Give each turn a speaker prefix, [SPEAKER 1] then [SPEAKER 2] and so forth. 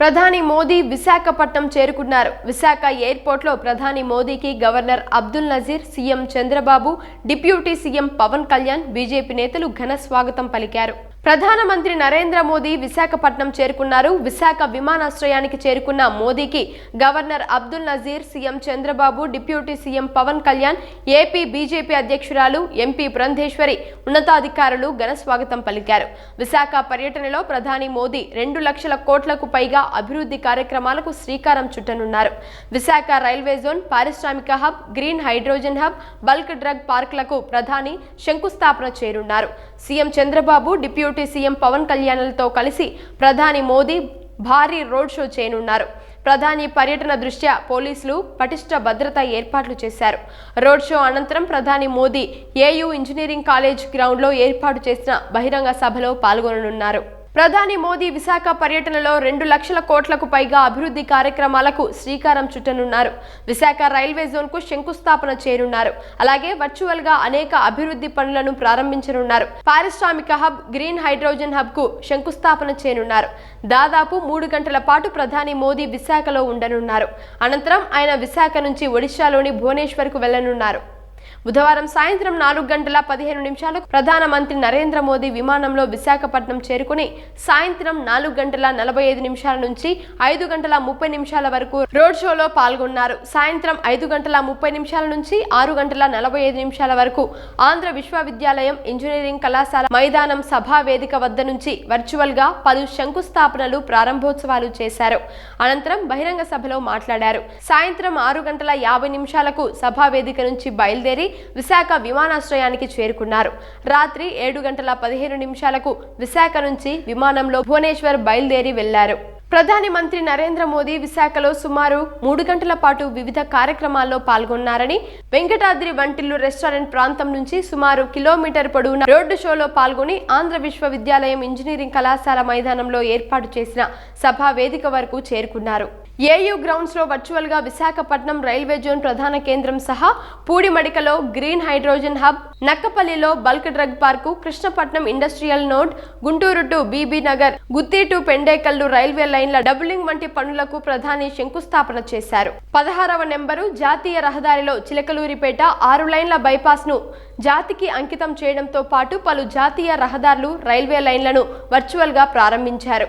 [SPEAKER 1] ప్రధాని మోదీ విశాఖపట్నం చేరుకున్నారు. విశాఖ ఎయిర్పోర్ట్లో ప్రధాని మోదీకి governor Abdul Nazeer CM Chandrababu deputy CM Pawan Kalyan BJP నేతలు ఘన స్వాగతం పలికారు. ప్రధానమంత్రి నరేంద్ర మోదీ విశాఖపట్నం చేరుకున్నారు. విశాఖ విమానాశ్రయానికి చేరుకున్న మోదీకి governor Abdul Nazeer CM Chandrababu deputy CM Pawan Kalyan AP BJP అధ్యక్షురాలు ఎంపీ బృందేశ్వరి ఉన్నతాధికారులు ఘన స్వాగతం పలికారు. విశాఖ పర్యటనలో ప్రధాని మోదీ రెండు లక్షల కోట్లకు పైగా అభివృద్ధి కార్యక్రమాలకు శ్రీకారం చుట్టనున్నారు. విశాఖ రైల్వే జోన్ పారిశ్రామిక hub green hydrogen hub bulk drug పార్కులకు ప్రధాని శంకుస్థాపన చేరున్నారు. CM Chandrababu deputy CM Pawan కళ్యాణ్లతో కలిసి ప్రధాని మోదీ భారీ రోడ్ షో చేయనున్నారు. ప్రధాని పర్యటన దృష్ట్యా పోలీసులు పటిష్ట భద్రతా ఏర్పాట్లు చేశారు. రోడ్ షో అనంతరం ప్రధాని మోదీ ఏయూ ఇంజనీరింగ్ కాలేజ్ గ్రౌండ్లో ఏర్పాటు చేసిన బహిరంగ సభలో పాల్గొననున్నారు. ప్రధాని మోదీ విశాఖ పర్యటనలో రెండు లక్షల కోట్లకు పైగా అభివృద్ధి కార్యక్రమాలకు శ్రీకారం చుట్టనున్నారు. విశాఖ రైల్వే జోన్కు శంకుస్థాపన చేరున్నారు. అలాగే వర్చువల్గా అనేక అభివృద్ధి పనులను ప్రారంభించనున్నారు. పారిశ్రామిక హబ్ గ్రీన్ హైడ్రోజన్ హబ్కు శంకుస్థాపన చేయనున్నారు దాదాపు మూడు గంటల పాటు ప్రధాని మోదీ విశాఖలో ఉండనున్నారు. అనంతరం ఆయన విశాఖ నుంచి ఒడిశాలోని భువనేశ్వర్కు వెళ్ళనున్నారు బుధవారం సాయంత్రం నాలుగు గంటల పదిహేను నిమిషాలకు ప్రధానమంత్రి నరేంద్ర మోదీ విమానంలో విశాఖపట్నం చేరుకుని సాయంత్రం నాలుగు గంటల నలభై ఐదు నిమిషాల నుంచి ఐదు గంటల ముప్పై నిమిషాల వరకు రోడ్ షోలో పాల్గొన్నారు. సాయంత్రం ఐదు గంటల ముప్పై నిమిషాల నుంచి ఆరు గంటల నలభై ఐదు నిమిషాల వరకు ఆంధ్ర విశ్వవిద్యాలయం ఇంజనీరింగ్ కళాశాల మైదానం సభా వేదిక వద్ద నుంచి వర్చువల్గా పలు శంకుస్థాపనలు ప్రారంభోత్సవాలు చేశారు. అనంతరం బహిరంగ సభలో మాట్లాడారు. సాయంత్రం ఆరు గంటల యాభై నిమిషాలకు సభా వేదిక నుంచి బయలుదేరి విశాఖ విమానాశ్రయానికి చేరుకున్నారు. రాత్రి ఏడు గంటల పదిహేను నిమిషాలకు విశాఖ నుంచి విమానంలో భువనేశ్వర్ బయలుదేరి వెళ్ళారు. ప్రధాని మంత్రి నరేంద్ర మోదీ విశాఖలో సుమారు మూడు గంటల పాటు వివిధ కార్యక్రమాల్లో పాల్గొన్నారని వెంకటాద్రి వంటిల్లు రెస్టారెంట్ ప్రాంతం నుంచి సుమారు కిలోమీటర్ పొడవున రోడ్డు షోలో పాల్గొని ఆంధ్ర విశ్వవిద్యాలయం ఇంజనీరింగ్ కళాశాల మైదానంలో ఏర్పాటు చేసిన సభా వేదిక వరకు చేరుకున్నారు. ఏయూ గ్రౌండ్స్లో వర్చువల్గా విశాఖపట్నం రైల్వే జోన్ ప్రధాన కేంద్రం సహా పూడిమడికలో green hydrogen hub నక్కపల్లిలో bulk drug park Krishnapatnam industrial node Guntur to Bibi Nagar Gooty to Pendekallu railway లైన్ల డబులింగ్ వంటి పనులకు ప్రధాని శంకుస్థాపన చేశారు. పదహారవ నెంబరు జాతీయ రహదారిలో చిలకలూరిపేట ఆరు లైన్ల బైపాస్ను జాతికి అంకితం చేయడంతో పాటు పలు జాతీయ రహదారులు రైల్వే లైన్లను వర్చువల్గా ప్రారంభించారు.